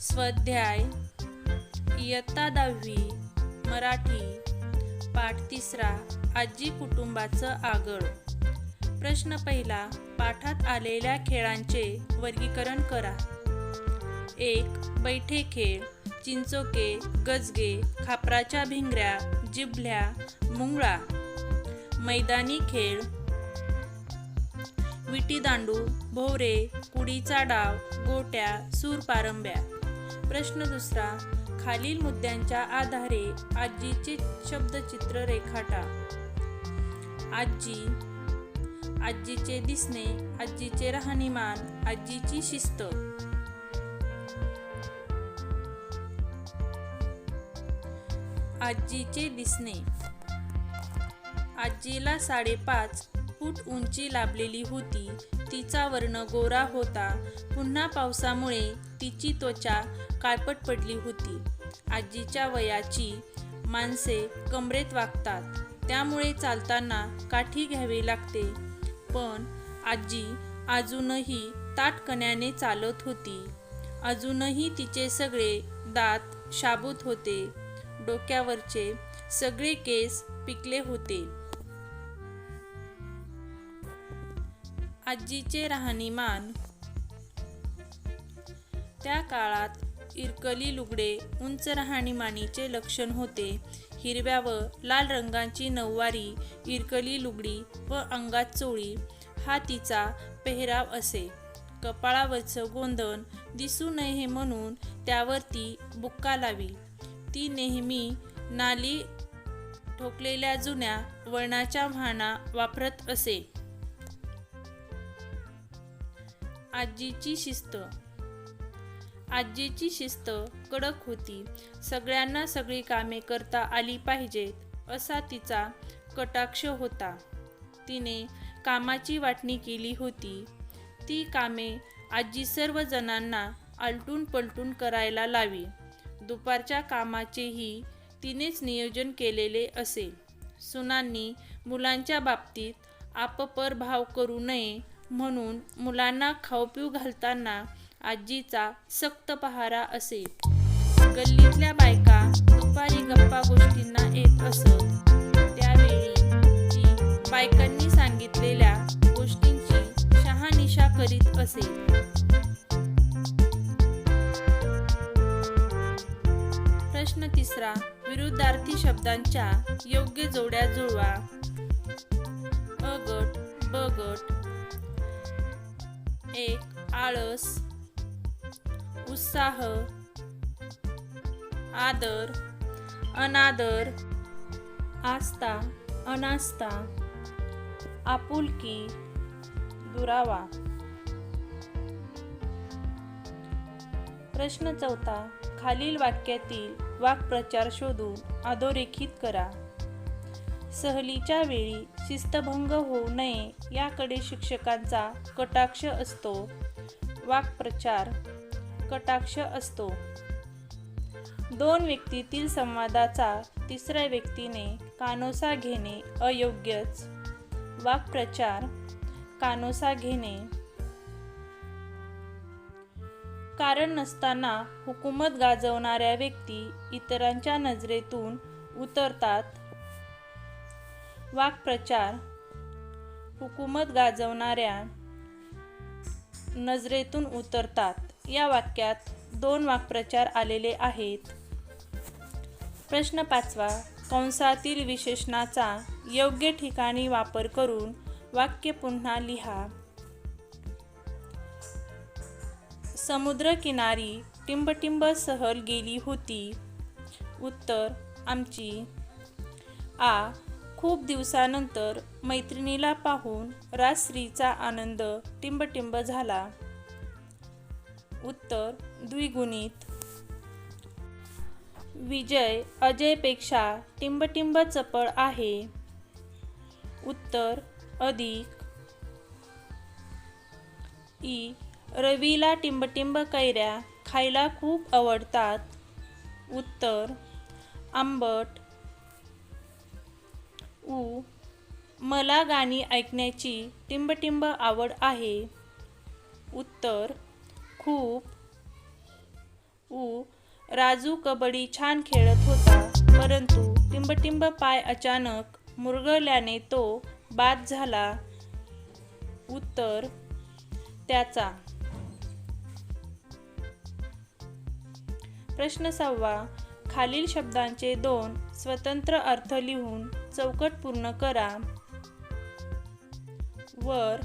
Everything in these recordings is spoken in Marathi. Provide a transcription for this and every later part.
स्वाध्याय इयत्ता दहावी मराठी पाठ तिसरा आजी कुटुंबाचं आगळ. प्रश्न पहिला पाठात आलेल्या खेळांचे वर्गीकरण करा. एक बैठे खेळ चिंचोके गजगे खापराच्या भिंगऱ्या जिभल्या मुंगळा. मैदानी खेळ. विटीदांडू भोवरे कुडीचा डाव गोट्या सूरपारंब्या प्रश्न दुसरा खालील मुद्द्यांच्या आधारे आजीचे शब्दचित्र रेखाटा आजी आजीचे दिसणे आजीचे राहणीमान आजीची शिस्त. आजीचे दिसणे. आजीला साडेपाच फूट उंची लाभलेली होती. तिचा वर्ण गोरा होता. पुन्हा पावसामुळे तिची त्वचा काळपट पडली होती. आजीच्या वयाची माणसे कमरेत वागतात. त्यामुळे चालताना काठी घ्यावी लागते. पण आजी अजूनही ताटकण्याने चालत होती. अजूनही तिचे सगळे दात शाबूत होते. डोक्यावरचे सगळे केस पिकले होते. आजीचे राहणीमान त्या काळात इरकली लुगडे उंच राहणीमानीचे लक्षण होते. हिरव्या व लाल रंगांची नऊवारी इरकली लुगडी व अंगात चोळी हा तिचा पेहराव असे. कपाळावरचं गोंधण दिसू नये म्हणून त्यावर ती बुक्का लावी. ती नेहमी नाली ठोकलेल्या जुन्या वळणाच्या व्हाणा वापरत असे. आजीची शिस्त आजीची शिस्त कडक होती. सगळ्यांना सगळी कामे करता आली पाहिजेत असा तिचा कटाक्ष होता. तिने कामाची वाटणी केली होती. ती कामे आजी सर्व जणांना आलटून पलटून करायला लावी. दुपारच्या कामाचेही तिनेच नियोजन केलेले असे. सुनांनी मुलांच्या बाबतीत आपपर भाव करू नये म्हणून मुलांना खाऊपिऊ घालताना आजीचा सक्त पहारा असे. गल्लीतल्या बायका दुपारी गप्पा गोष्टींना येत असत. त्यावेळी ती बायकांनी सांगितलेल्या गोष्टींची शहानिशा करीत असे. प्रश्न तिसरा विरुद्धार्थी शब्दांच्या योग्य जोड्या जुळवा. अगट बगट. एक आळस. उत्साह आदर अनादर आस्था अनास्था आपुलकी दुरावा. प्रश्न चौथा खालील वाक्यातील वाक्प्रचार शोधून अधोरेखित करा. सहलीच्या वेळी शिस्तभंग होऊ नये याकडे शिक्षकांचा कटाक्ष असतो. वाक्प्रचार कटाक्ष असतो. दोन व्यक्तीतील संवादाचा तिसऱ्या व्यक्तीने कानोसा घेणे अयोग्यच. वाक्प्रचार कानोसा घेणे. कारण नसताना हुकूमत गाजवणाऱ्या व्यक्ती इतरांच्या नजरेतून उतरतात. वाक्प्रचार हुकूमत गाजवणाऱ्या नजरेतून उतरतात. या वाक्यात दोन वाक्प्रचार आलेले आहेत. प्रश्न पाचवा कंसातील विशेषणाचा योग्य ठिकाणी वापर करून वाक्य पुन्हा लिहा. समुद्रकिनारी टिंबटिंब सहल गेली होती. उत्तर आमची. आ खूप दिवसानंतर मैत्रिणीला पाहून राजश्रीचा आनंद टिंबटिंब झाला. उत्तर द्विगुणित. विजय अजयपेक्षा टिंबटिंब चपळ आहे. उत्तर अधिक. ई. रवीला टिंबटिंब कैऱ्या खायला खूप आवडतात. उत्तर आंबट. उ. मला गाणी ऐकण्याची टिंबटिंब आवड आहे. उत्तर खूप राजू कबड्डी छान खेळत होता परंतु टिंबटिंब पाय अचानक मुरगळल्याने तो बाद झाला. उत्तर त्याचा. प्रश्न सहावा. खालील शब्दांचे दोन स्वतंत्र अर्थ लिहून चौकट पूर्ण करा. वर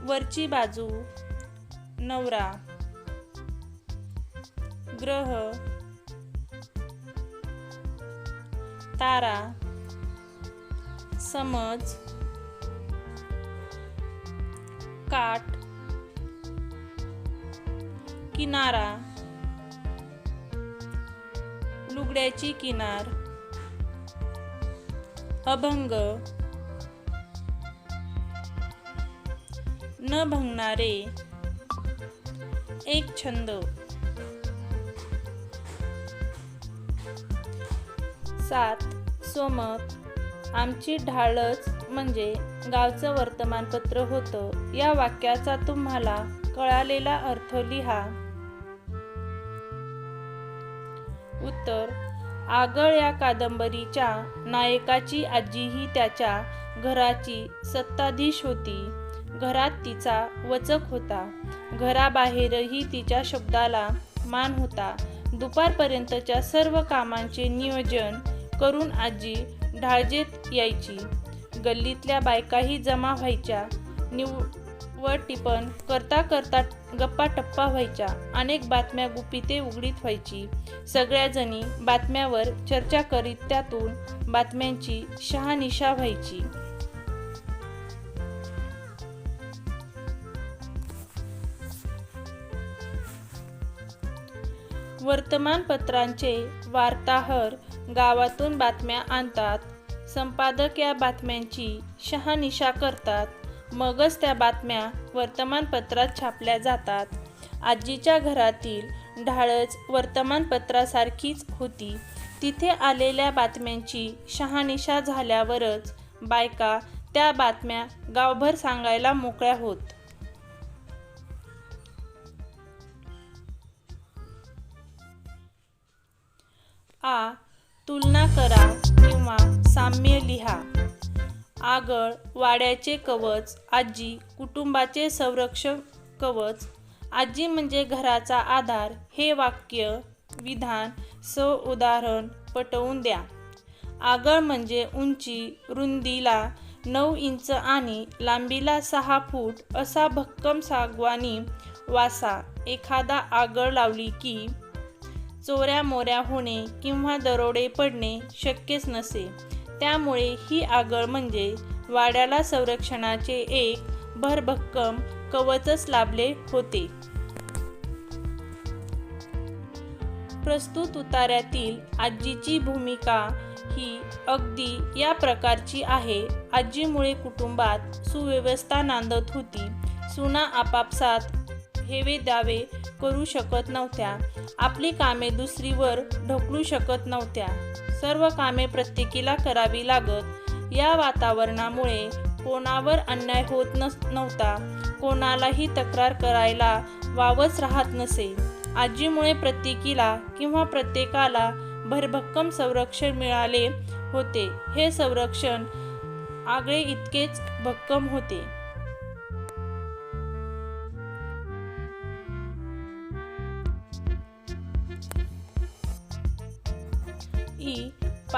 वरची बाजू नवरा. ग्रह. तारा. समज. काट. किनारा. लुगड्याची किनार. अभंग. न भंगणारे. एक छंद. सात सोमत आमची ढाळच म्हणजे गावचं वर्तमानपत्र होतं. या वाक्याचा तुम्हाला कळालेला अर्थ लिहा. उत्तर आगळ या कादंबरीच्या नायकाची आजी ही त्याच्या घराची सत्ताधीश होती. घरात तिचा वचक होता. घराबाहेरही तिच्या शब्दाला मान होता. दुपारपर्यंतच्या सर्व कामांचे नियोजन करून आजी ढाळजेत यायची. गल्लीतल्या बायकाही जमा व्हायच्या. निवड टिपण करता करता गप्पा टप्पा व्हायच्या. अनेक बातम्या गुपिते उघडीत व्हायची. सगळ्याजणी बातम्यावर चर्चा करीत त्यातून बातम्यांची शहानिशा व्हायची. वर्तमानपत्रांचे वार्ताहर गावातून बातम्या आणतात. संपादक या बातम्यांची शहानिशा करतात. मगच त्या बातम्या वर्तमानपत्रात छापल्या जातात. आजीच्या घरातील ढाळच वर्तमानपत्रासारखीच होती. तिथे आलेल्या बातम्यांची शहानिशा झाल्यावरच बायका त्या बातम्या गावभर सांगायला मोकळ्या होत. आ तुलना करा किंवा साम्य लिहा. आगळ वाड्याचे कवच आजी कुटुंबाचे संरक्षक कवच आजी म्हणजे घराचा आधार हे वाक्य विधान स उदाहरण पटवून द्या. आगळ म्हणजे उंची रुंदीला नऊ इंच आणि लांबीला सहा फूट असा भक्कम सागवानी वासा. एखादा आगळ लावली की चोऱ्या मोऱ्या होणे किंवा दरोडे पडणे शक्यच नसे. त्यामुळे ही आगळ म्हणजे वाड्याला संरक्षणाचे एक भरभक्कम कवचच लाभले होते. प्रस्तुत उतार्यातील आजीची भूमिका ही अगदी या प्रकारची आहे. आजीमुळे कुटुंबात सुव्यवस्था नांदत होती. सुना आपापसात हेवे दावे करू शकत नव्हत्या. आपली कामे दुसरीवर ढकलू शकत नव्हत्या. सर्व कामे प्रत्येकीला करावी लागत. या वातावरणामुळे कोणावर अन्याय होत नस नव्हता. कोणालाही तक्रार करायला वावच राहत नसे. आजीमुळे प्रत्येकीला किंवा प्रत्येकाला भरभक्कम संरक्षण मिळाले होते. हे संरक्षण आगळे इतकेच भक्कम होते.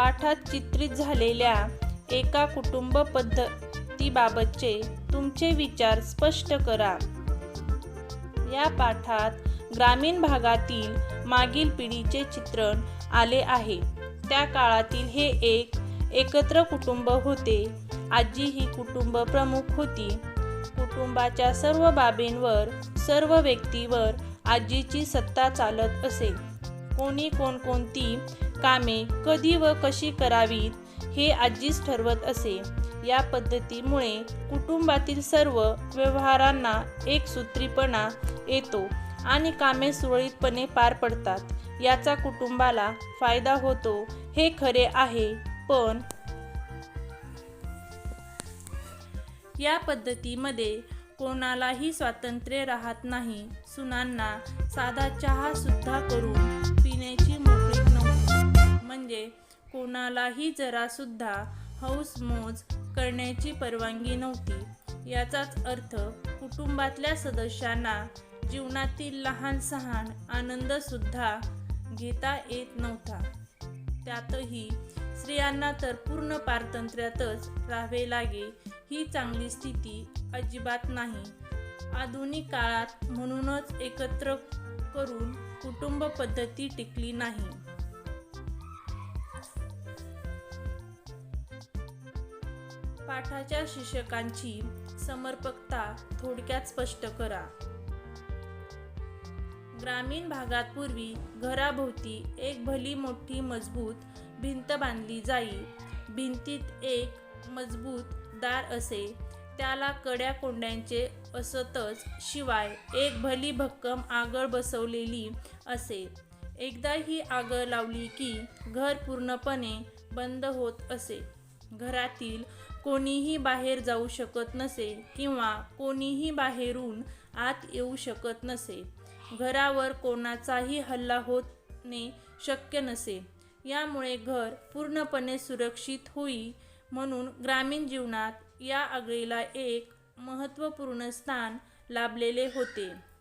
पाठात चित्रित झालेल्या एका कुटुंब पद्धतीबाबतचे तुमचे विचार स्पष्ट करा. या पाठात ग्रामीण भागातील मागील पिढीचे चित्रण आले आहे. त्या काळातील हे एक एकत्र कुटुंब होते. आजी ही कुटुंब प्रमुख होती. कुटुंबाच्या सर्व बाबींवर सर्व व्यक्तीवर आजीची सत्ता चालत असे. कोणी कोणकोणती कामे कधी व कशी करावीत हे आजीच ठरवत असे. या पद्धतीमुळे कुटुंबातील सर्व व्यवहारांना एक सूत्रीपणा येतो आणि कामे सुरळीतपणे पार पडतात. याचा कुटुंबाला फायदा होतो हे खरे आहे पण या पद्धतीमध्ये कोणालाही स्वातंत्र्य राहत नाही. सुनांना साधा चहा सुद्धा करून पिण्याची म्हणजे कोणालाही जरासुद्धा हौसमोज हौस मोज करण्याची परवानगी नव्हती. याचाच अर्थ कुटुंबातल्या सदस्यांना जीवनातील लहान सहान आनंद सुद्धा घेता येत नव्हता. त्यातही स्त्रियांना तर पूर्ण पारतंत्र्यातच राहावे लागे ही चांगली स्थिती अजिबात नाही. आधुनिक काळात म्हणूनच एकत्र करून कुटुंब पद्धती टिकली नाही. पाठाच्या शिक्षकांची समर्पकता थोडक्यात स्पष्ट करा. ग्रामीण भागात पूर्वी घराभोवती एक भली मोठी मजबूत भिंत बांधली जाई. भिंतीत एक मजबूत दार असे. त्याला कड्या कोंड्यांचे असतच शिवाय एक भली भक्कम आगळ बसवलेली असे. एकदा ही आगळ लावली की घर पूर्णपणे बंद होत असे. घरातील कोणीही बाहेर जाऊ शकत नसे किंवा कोणीही बाहेरून आत येऊ शकत नसे. घरावर कोणाचाही हल्ला होणे शक्य नसे. यामुळे घर पूर्णपणे सुरक्षित होई म्हणून ग्रामीण जीवनात या आगळीला एक महत्त्वपूर्ण स्थान लाभलेले होते.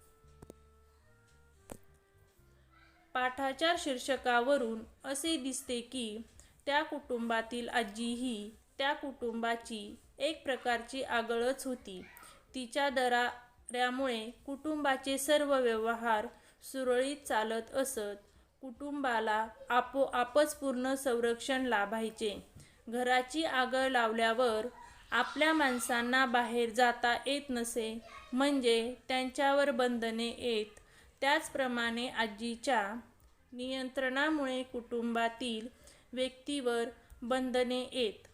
पाठाच्या शीर्षकावरून असे दिसते की त्या कुटुंबातील आजी ही त्या कुटुंबाची एक प्रकारची आगळच होती. तिच्या दराऱ्यामुळे कुटुंबाचे सर्व व्यवहार सुरळीत चालत असत. कुटुंबाला आपोआपच पूर्ण संरक्षण लाभायचे. घराची आगळ लावल्यावर आपल्या माणसांना बाहेर जाता येत नसे म्हणजे त्यांच्यावर बंधने येत. त्याचप्रमाणे आजीच्या नियंत्रणामुळे कुटुंबातील व्यक्तीवर बंधने येत.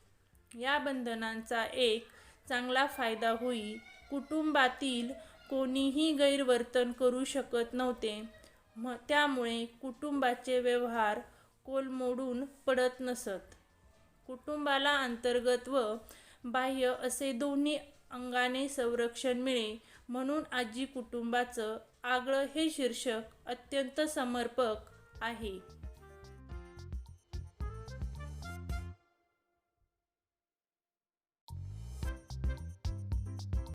या बंधनांचा एक चांगला फायदा होई कुटुंबातील कोणीही गैरवर्तन करू शकत नव्हते. म त्यामुळे कुटुंबाचे व्यवहार कोलमोडून पडत नसत. कुटुंबाला अंतर्गत व बाह्य असे दोन्ही अंगाने संरक्षण मिळे म्हणून आजी कुटुंबाचं आगळं हे शीर्षक अत्यंत समर्पक आहे.